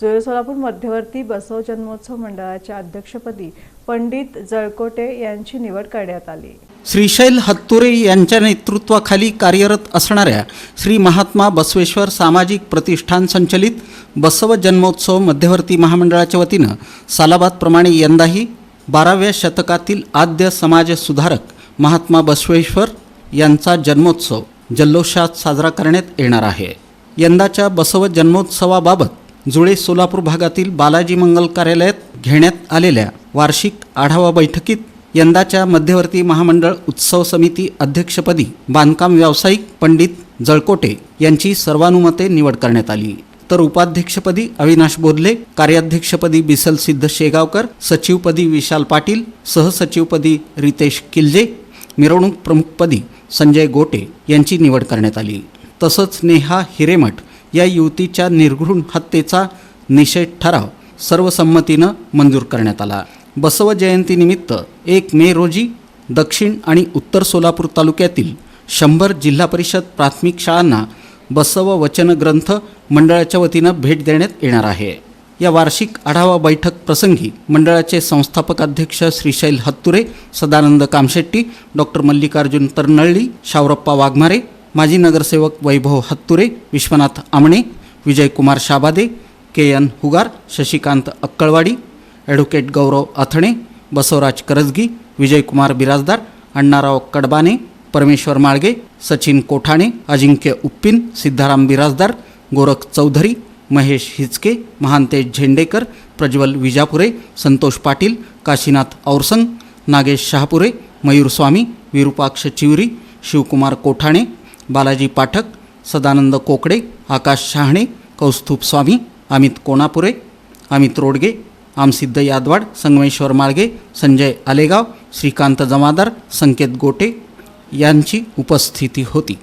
जुळे सोलापूर मध्यवर्ती बसव जन्मोत्सव मंडळाच्या अध्यक्षपदी पंडित जळकोटे यांची निवड करण्यात आली. श्रीशैल हत्तुरे यांच्या नेतृत्वाखाली कार्यरत असणाऱ्या श्री महात्मा बसवेश्वर सामाजिक प्रतिष्ठान संचलित बसव जन्मोत्सव मध्यवर्ती महामंडळाच्या वतीनं सालाबादप्रमाणे यंदाही बाराव्या शतकातील आद्य समाज सुधारक महात्मा बसवेश्वर यांचा जन्मोत्सव जल्लोषात साजरा करण्यात येणार आहे. यंदाच्या बसव जन्मोत्सवाबाबत जुळे सोलापूर भागातील बालाजी मंगल कार्यालयात घेण्यात आलेल्या वार्षिक आढावा बैठकीत यंदाच्या मध्यवर्ती महामंडळ उत्सव समिती अध्यक्षपदी बांधकाम व्यावसायिक पंडित जळकोटे यांची सर्वानुमते निवड करण्यात आली. तर उपाध्यक्षपदी अविनाश बोधले कार्याध्यक्षपदी बिसल सिद्ध शेगावकर सचिवपदी विशाल पाटील सहसचिवपदी रितेश किल्जे मिरवणूक प्रमुखपदी संजय गोटे यांची निवड करण्यात आली. तसंच नेहा हिरेमठ या युवतीच्या निर्घृण हत्येचा निषेध ठराव सर्वसंमतीनं मंजूर करण्यात आला. बसव जयंतीनिमित्त एक मे रोजी दक्षिण आणि उत्तर सोलापूर तालुक्यातील शंभर जिल्हा परिषद प्राथमिक शाळांना बसव वचन ग्रंथ मंडळाच्या वतीनं भेट देण्यात येणार आहे. या वार्षिक आढावा बैठक प्रसंगी मंडळाचे संस्थापक अध्यक्ष श्रीशैल हत्तुरे सदानंद कामशेट्टी डॉक्टर मल्लिकार्जुन तरनळ्ळी शावरप्पा वाघमारे माजी नगरसेवक Vaibhav Hatture Vishwanath Amane Vijaykumar Shabade K N Hugar Shashikant Akkalwadi advocate Gaurav Athane Basavaraj Karajagi Vijaykumar Birajdar Annarao Kadabane Parmeshwar Malge Sachin कोठाणे अजिंक्य उप्पिन सिद्धाराम बिराजदार गोरख चौधरी महेश हिचके महांतेश झेंडेकर प्रज्वल विजापुरे संतोष पाटील काशीनाथ औरसंग नागेश शहापुरे मयूर स्वामी विरूपाक्ष चिवरी शिवकुमार कोठाणे बालाजी पाठक सदानंद कोकडे आकाश शहाणे कौस्तुभ स्वामी अमित कोणापुरे अमित रोडगे आमसिद्ध यादवाड संगमेश्वर माळगे संजय आलेगाव श्रीकांत जमादार संकेत गोटे यांची उपस्थिती होती.